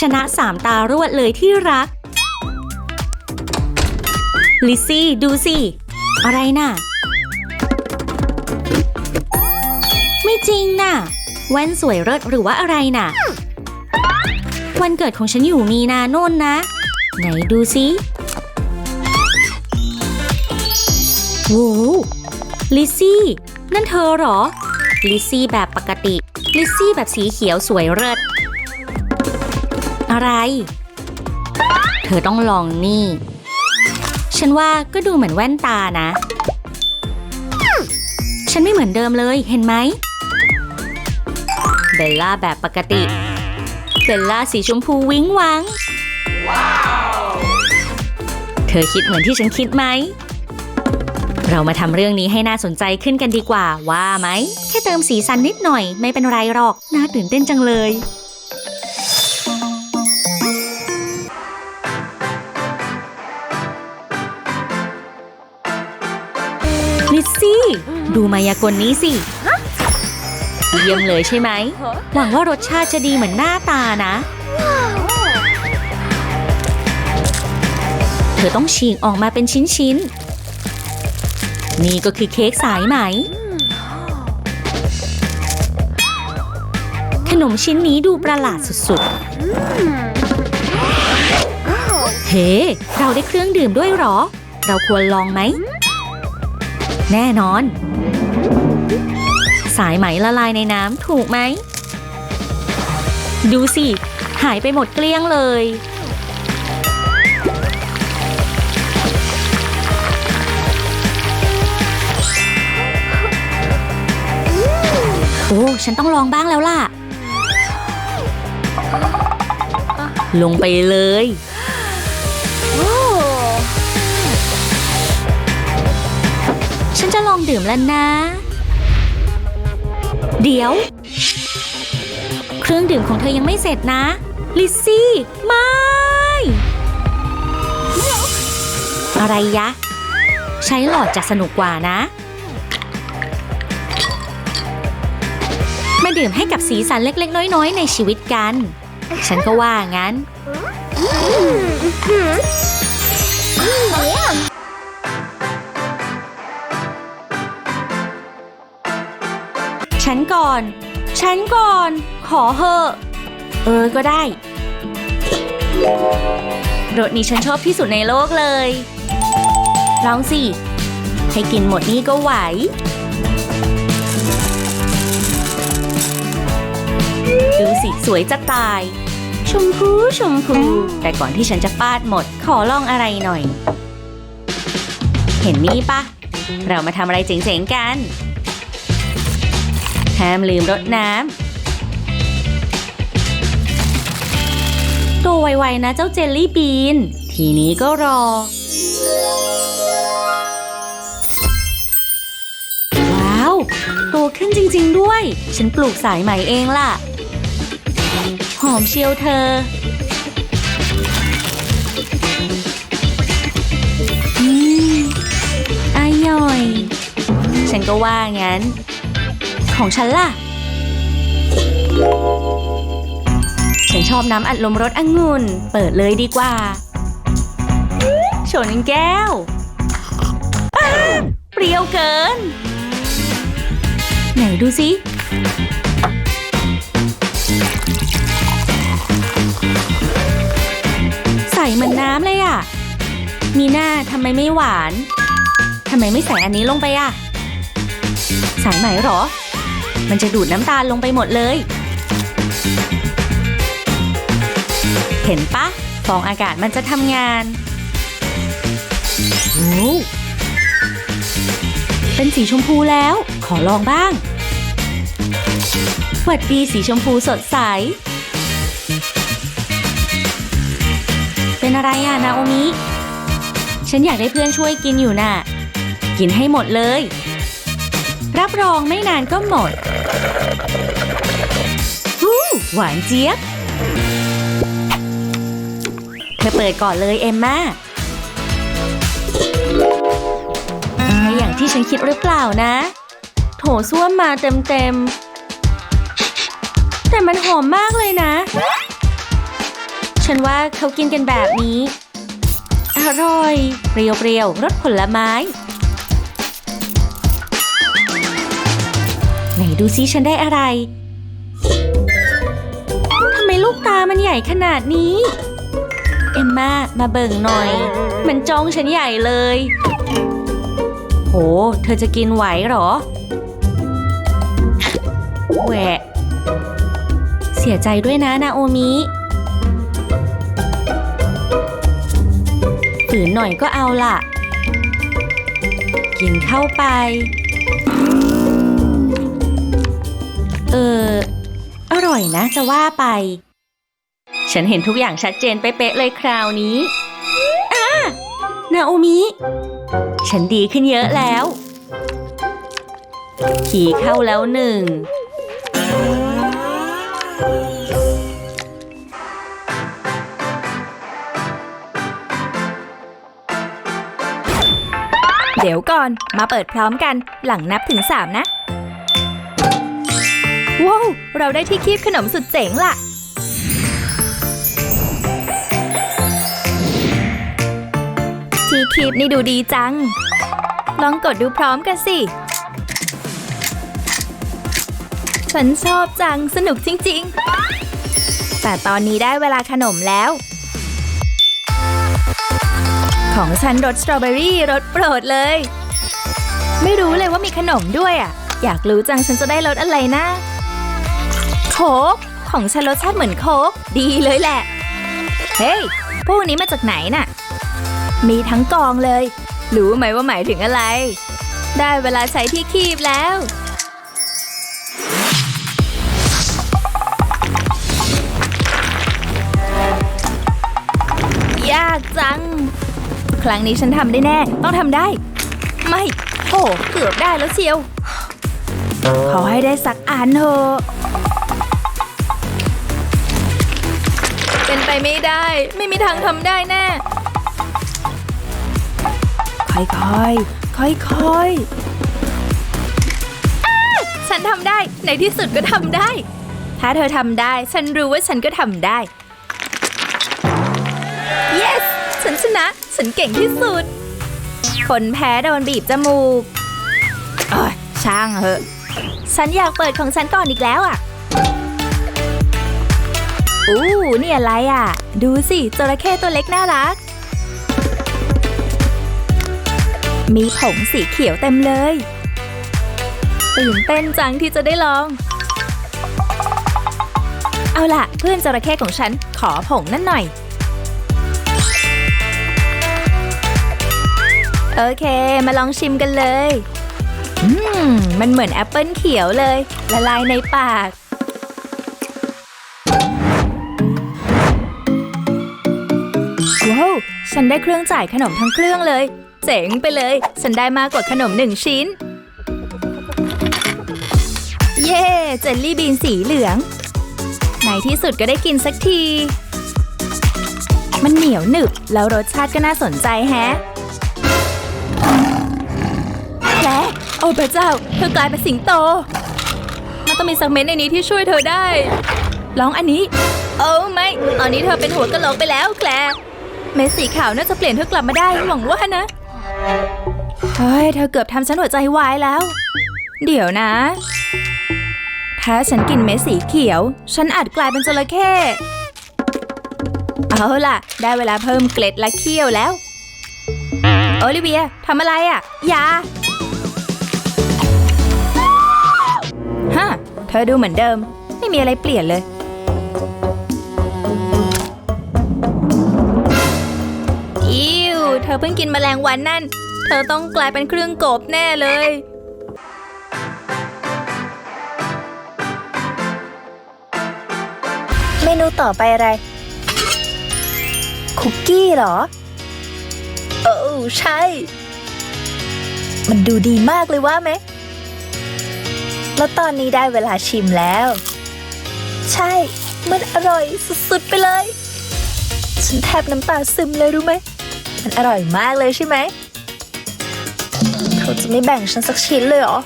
ชนะสามตารวดเลยที่รัก ลิซซี่ดูสิ อะไรน่ะ ไม่จริงน่ะ แว่นสวยเลิศหรือว่าอะไรน่ะ วันเกิดของฉันอยู่มีนาโน่นนะ ไหนดูสิโว้ลิซซี่ นั่นเธอเหรอ ลิซซี่แบบปกติ ลิซซี่แบบสีเขียวสวยเลิศ อะไร เธอต้องลองนี่ ฉันว่าก็ดูเหมือนแว่นตานะ ฉันไม่เหมือนเดิมเลยเห็นไหม เบลล่าแบบปกติ เบลล่าสีชมพูวิ้งวัง เธอคิดเหมือนที่ฉันคิดไหม เรามาทำเรื่องนี้ให้น่าสนใจขึ้นกันดีกว่าว่าไหม แค่เติมสีสันนิดหน่อยไม่เป็นไรหรอก น่าตื่นเต้นจังเลย ลิซซี่ ดูมายากลนี้สิเยี่ยมเลยใช่ไหม หวังว่ารสชาติจะดีเหมือนหน้าตานะ เธอต้องฉีกออกมาเป็นชิ้นๆ นี่ก็คือเค้กสายไหม ขนมชิ้นนี้ดูประหลาดสุดๆ เฮ้ เราได้เครื่องดื่มด้วยหรอ เราควรลองไหม แน่นอน สายไหมละลายในน้ำถูกไหม ดูสิ หายไปหมดเกลี้ยงเลย โอ้ ฉันต้องลองบ้างแล้วล่ะ ลงไปเลย ฉันจะลองดื่มแล้วนะ เดี๋ยว เครื่องดื่มของเธอยังไม่เสร็จนะ ลิซซี่ ไม่ อะไรยะ ใช้หลอดจะสนุกกว่านะ มาดื่มให้กับสีสันเล็ก ๆ น้อย ๆ ในชีวิตกัน ฉันก็ว่างั้น ฉันก่อน ฉันก่อน ขอเหอะ เออก็ได้รสนี้ฉันชอบที่สุดในโลกเลย ลองสิ ให้กินหมดนี่ก็ไหว ดูสิ สวยจะตาย ชมพูชมพู แต่ก่อนที่ฉันจะปาดหมด ขอลองอะไรหน่อย เห็นนี่ปะ เรามาทำอะไรเจ๋งๆกัน ห้ามลืมรดน้ำโตไวๆนะเจ้าเจลลี่บีน ทีนี้ก็รอ ว้าว โตขึ้นจริงๆด้วย ฉันปลูกสายใหม่เองล่ะ หอมเชียวเธอ อืมอร่อย ฉันก็ว่างั้น ของฉันล่ะ ฉันชอบน้ำอัดลมรสองุ่น เปิดเลยดีกว่า ชนแก้ว เปรี้ยวเกิน ไหนดูสิใส่เหมือนน้ำเลยอะมีหน้าทำไมไม่หวาน ทำไมไม่ใส่อันนี้ลงไปอะสายไหมหรอ มันจะดูดน้ำตาลลงไปหมดเลย เห็นปะฟองอากาศมันจะทำงานโอ้เป็นสีชมพูแล้ว ขอลองบ้าง หวัดดีสีชมพูสดใส เป็นอะไรอะนาโอมิ ฉันอยากได้เพื่อนช่วยกินอยู่น่ะ กินให้หมดเลย รับรองไม่นานก็หมด ฮู้หวานเจี๊ยบ เธอเปิดก่อนเลยเอมม่าใช่อย่างที่ฉันคิดหรือเปล่านะ โถส้วมมาเต็มๆแต่มันหอมมากเลยนะ ฉันว่าเขากินกันแบบนี้ อร่อย เปรี้ยวๆรสผลไม้ ไหนดูซิฉันได้อะไร ทำไมลูกตามันใหญ่ขนาดนี้ เอมมามาเบิ่งหน่อย มันจ้องฉันใหญ่เลย โห เธอจะกินไหวเหรอ แหวะ เสียใจด้วยนะนาโอมิฝืนหน่อยก็เอาล่ะ กินเข้าไป อร่อยนะจะว่าไป ฉันเห็นทุกอย่างชัดเจนเป๊ะๆเลยคราวนี้อานาโอมิ ฉันดีขึ้นเยอะแล้ว ขี่เข้าแล้วหนึ่ง เดี๋ยวก่อน มาเปิดพร้อมกัน หลังนับถึง 3 นะ ว้าวเราได้ที่คีบขนมสุดเจ๋งละที่คีบนี่ดูดีจัง ลองกดดูพร้อมกันสิ ฉันชอบจังสนุกจริง ๆ แต่ตอนนี้ได้เวลาขนมแล้ว ของฉันรสสตรอเบอรี่รสโปรดเลย ไม่รู้เลยว่ามีขนมด้วยอะอยากรู้จังฉันจะได้รสอะไรนะ โค้กของฉันรสชาติเหมือนโค้กดีเลยแหละ เฮ้ยพวกนี้มาจากไหนน่ะ มีทั้งกองเลย รู้ไหมว่าหมายถึงอะไร ได้เวลาใช้ที่คีบแล้ว ยากจัง ครั้งนี้ฉันทำได้แน่ ต้องทำได้ ไม่โอ้เกือบได้แล้วเชียว ขอให้ได้สักอันเถอะ เป็นไปไม่ได้ ไม่มีทางทำได้แน่ ค่อยๆ ค่อยๆอ้าฉันทำได้ ในที่สุดก็ทำได้ ถ้าเธอทำได้ ฉันรู้ว่าฉันก็ทำได้ yes ฉันชนะ ฉันเก่งที่สุด คนแพ้โดนบีบจมูกอ้ยช่างเหอะ ฉันอยากเปิดของฉันก่อนอีกแล้วอะ อู้นี่อะไรอะ ดูสิจระเข้ตัวเล็กน่ารัก มีผงสีเขียวเต็มเลยตื่นเต้นจังที่จะได้ลอง เอาล่ะ เพื่อนจระเข้ของฉันขอผงนั่นหน่อย โอเค มาลองชิมกันเลย อืม มันเหมือนแอปเปิลเขียวเลย ละลายในปาก ว้าว ฉันได้เครื่องจ่ายขนมทั้งเครื่องเลย เจ๋งไปเลย ฉันได้มากกว่าขนมหนึ่งชิ้น เย้เจลลี่บีนสีเหลือง ในที่สุดก็ได้กินสักที มันเหนียวหนึบ แล้วรสชาติก็น่าสนใจแฮะแลโอ้พระเจ้า เธอกลายเป็นสิงโต มันต้องมีสักเมนต์ในนี้ที่ช่วยเธอได้ ลองอันนี้โอ้ไม่ ตอนนี้เธอเป็นหัวกะโหลกไปแล้วแคล เมสสีขาวน่าจะเปลี่ยนเธอกลับมาได้หวังว่านะ เฮ้ย เธอเกือบทำฉันหัวใจวายแล้ว เดี๋ยวนะ ถ้าฉันกินเม็ดสีเขียว ฉันอาจกลายเป็นจระเข้เอาล่ะ ได้เวลาเพิ่มเกล็ดและเขี้ยวแล้ว โอลิเวียทำอะไรอะ อย่าฮะเธอดูเหมือนเดิม ไม่มีอะไรเปลี่ยนเลย อเพิ่งกินแมลงวันนั่น เธอต้องกลายเป็นเครื่องกบแน่เลย เมนูต่อไปอะไร คุกกี้เหรอ โอ้ใช่ มันดูดีมากเลยว่าไหม แล้วตอนนี้ได้เวลาชิมแล้ว ใช่ มันอร่อยสุดๆไปเลย ฉันแทบน้ำตาซึมเลยรู้ไหม มันอร่อยมากเลยใช่ไหม เขาจะไม่แบ่งฉันสักชิ้นเลยเหรอ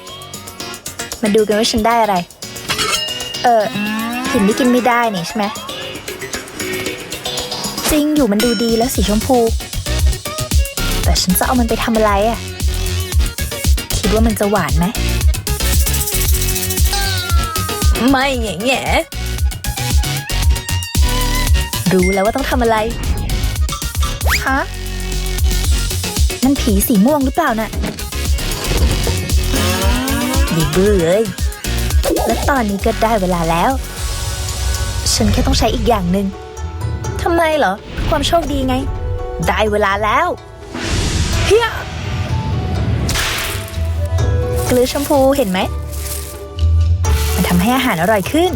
มาดูกันว่าฉันได้อะไร เออห็นนี่กินไม่ได้นี่ใช่ไหมจริงอยู่มันดูดีแล้วสีชมพู แต่ฉันจะเอามันไปทำอะไรอะคิดว่ามันจะหวานไหม ไม่แง่แง่รู้แล้วว่าต้องทำอะไร ฮะ นั่นผีสีม่วงหรือเปล่าน่ะดีเบื่อเลยและตอนนี้ก็ได้เวลาแล้ว ฉันแค่ต้องใช้อีกอย่างหนึ่งทำไมเหรอ ความโชคดีไง ได้เวลาแล้วเฮียเกลือชมพูเห็นไหม มันทำให้อาหารอร่อยขึ้น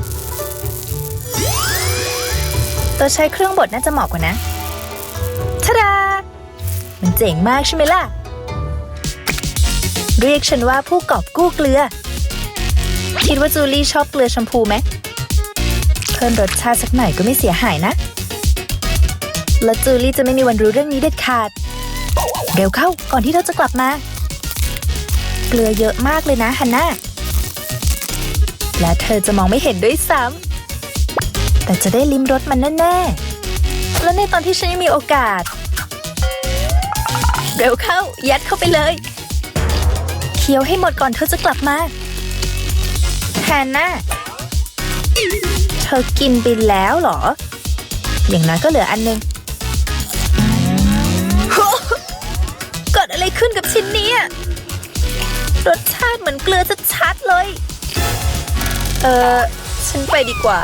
ตัวใช้เครื่องบดน่าจะเหมาะกว่านะ มันเจ๋งมากใช่ไหมล่ะ เรียกฉันว่าผู้กอบกู้เกลือ คิดว่าจูลี่ชอบเกลือชมพูไหม เพิ่มรสชาติสักหน่อยก็ไม่เสียหายนะ และจูลี่จะไม่มีวันรู้เรื่องนี้เด็ดขาดเร็วเข้าก่อนที่เธอจะกลับมา เกลือเยอะมากเลยนะฮันน่า และเธอจะมองไม่เห็นด้วยซ้ำแต่จะได้ลิ้มรสมันแน่ๆ และในตอนที่ฉันยังมีโอกาส เร็วเข้า ยัดเข้าไปเลย เคี้ยวให้หมดก่อนเธอจะกลับมาแฮนน่าเธอกินไปแล้วเหรอ อย่างน้อยก็เหลืออันหนึงเกิดอะไรขึ้นกับชิ้นนี้รสชาติเหมือนเกลือชัดๆเลย เออฉันไปดีกว่า